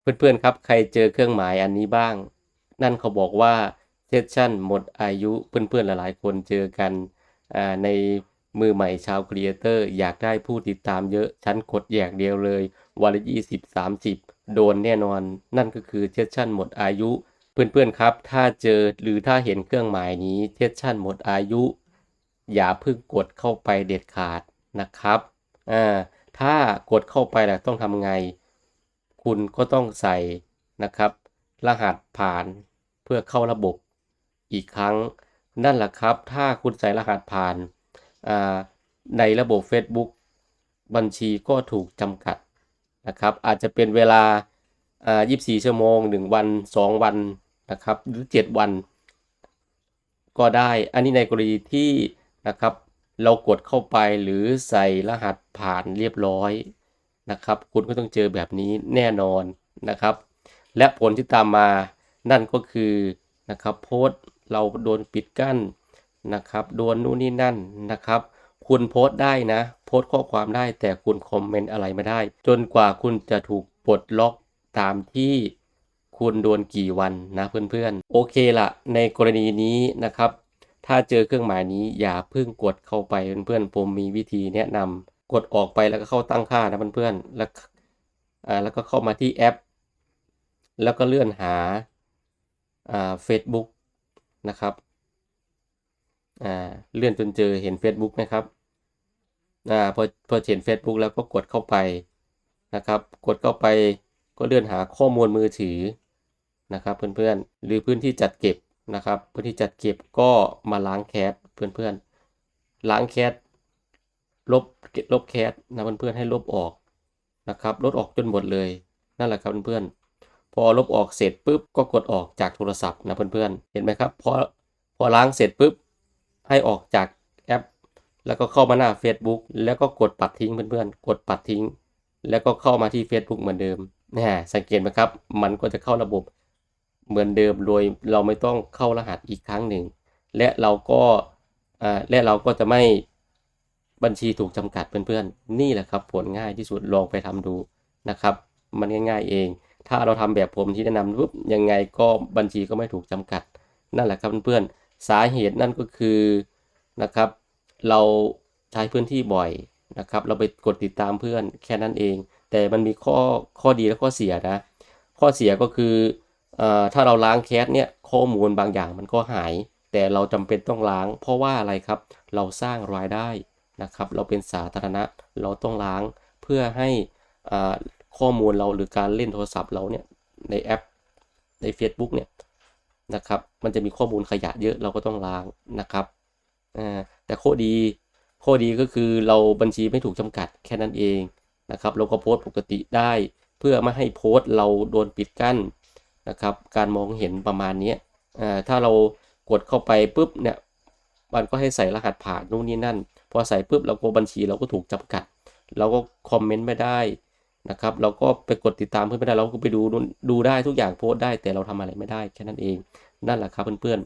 เพื่อนๆครับใครเจอเครื่องหมายอันนี้บ้าง นั่นเขาบอกว่าเซสชั่นหมดอายุเพื่อนๆหลายๆคนเจอกันในมือใหม่ชาวครีเอเตอร์อยากได้ผู้ติดตามเยอะ ฉันกดแยกเดียวเลย วันละยี่สิบสามสิบโดนแน่นอน นั่นก็คือเซสชั่นหมดอายุ เพื่อนๆครับ ถ้าเจอหรือถ้าเห็นเครื่องหมายนี้เซสชั่นหมดอายุ อย่าเพิ่งกดเข้าไปเด็ดขาดนะครับอ่าถ้ากดเข้าไปแล้วต้องทำไง คุณก็ต้องใส่นะครับ รหัสผ่านเพื่อเข้าระบบอีกครั้ง นั่นแหละครับ ถ้าคุณใส่รหัสผ่านในระบบ Facebook บัญชีก็ถูกจำกัดนะครับ อาจจะเป็นเวลา 24 ชั่วโมง 1 วัน 2 วันนะครับ หรือ 7 วัน ก็ได้ อันนี้ในกรณีที่นะครับ เรากดเข้าไปหรือใส่รหัสผ่านเรียบร้อย นะครับ คุณก็ต้องเจอแบบนี้แน่นอนนะครับ และผลที่ตามมานั่นก็คือนะครับโพสต์เราโดนปิดกั้นนะครับโดนนู่นนี่นั่นนะครับ คุณโพสต์ได้นะ โพสต์ข้อความได้แต่คุณคอมเมนต์อะไรไม่ได้ จนกว่าคุณจะถูกปลดล็อกตามที่คุณโดนกี่วันนะเพื่อนๆ โอเคละในกรณีนี้นะครับ ถ้าเจอเครื่องหมายนี้อย่าเพิ่งกดเข้าไปเพื่อนๆผมมีวิธีแนะนำ กดออกไปแล้วก็เข้าตั้งค่านะเพื่อนๆ แล้วอ่าแล้วก็เข้ามาที่แอป แล้วก็เลื่อนหาอ่า Facebook นะครับอ่าเลื่อนจนเจอเห็น Facebook นะครับอ่าพอพอเห็น Facebook แล้วก็กดเข้าไปนะครับ กดเข้าไปก็เลื่อนหาข้อมูลมือถือนะครับเพื่อนๆ หรือพื้นที่จัดเก็บนะครับ พื้นที่จัดเก็บก็มาล้างแคสเพื่อนๆ ล้างแคส ลบลบแคสนะเพื่อนๆให้ลบออกนะครับลบออกจนหมดเลยนั่นแหละครับเพื่อนๆพอลบออกเสร็จปุ๊บก็กดออกจากโทรศัพท์นะเพื่อนๆเห็นไหมครับพอพอล้างเสร็จปุ๊บให้ออกจากแอป แล้วก็เข้ามาหน้า Facebook แล้วก็กดปัดทิ้งเพื่อนๆกดปัดทิ้ง แล้วก็เข้ามาที่ Facebook เหมือนเดิมนี่สังเกตไหมครับ มันก็จะเข้าระบบเหมือนเดิมโดยเราไม่ต้องเข้ารหัสอีกครั้งหนึ่ง และเราก็อ่าและเราก็จะไม่ บัญชีถูกจำกัดเพื่อนๆ นี่แหละครับผลง่ายที่สุดลองไปทำดูนะครับ มันง่ายๆเอง ถ้าเราทำแบบผมที่แนะนำปุ๊บยังไงก็บัญชีก็ไม่ถูกจำกัด นั่นแหละครับเพื่อนๆสาเหตุนั่นก็คือนะครับ เราใช้พื้นที่บ่อยนะครับ เราไปกดติดตามเพื่อนแค่นั้นเอง แต่มันมีข้อข้อดีและข้อเสียนะ ข้อเสียก็คืออถ้าเราล้างแคสเนี่ยข้อมูลบางอย่างมันก็หาย แต่เราจำเป็นต้องล้าง เพราะว่าอะไรครับ เราสร้างรายได้ นะครับ เราเป็นสาธารณะเราต้องล้างเพื่อให้ข้อมูลเราหรือการเล่นโทรศัพท์เราเนี่ยในแอปใน Facebook เนี่ยนะครับมันจะมีข้อมูลขยะเยอะเราก็ต้องล้างนะครับแต่ข้อดีข้อดีก็คือเราบัญชีไม่ถูกจำกัดแค่นั้นเองนะครับเราก็โพสต์ปกติได้เพื่อไม่ให้โพสต์เราโดนปิดกั้นนะครับการมองเห็นประมาณนี้ถ้าเรากดเข้าไปปุ๊บเนี่ย มันก็ให้ใส่รหัสผ่านนู่นนี่นั่น พอใส่ปุ๊บเราก็บัญชีเราก็ถูกจำกัด เราก็คอมเมนต์ไม่ได้นะครับ เราก็ไปกดติดตามเพื่อนไม่ได้ เราก็ไปดูดูได้ทุกอย่างโพสต์ได้ แต่เราทำอะไรไม่ได้แค่นั้นเอง นั่นแหละครับเพื่อน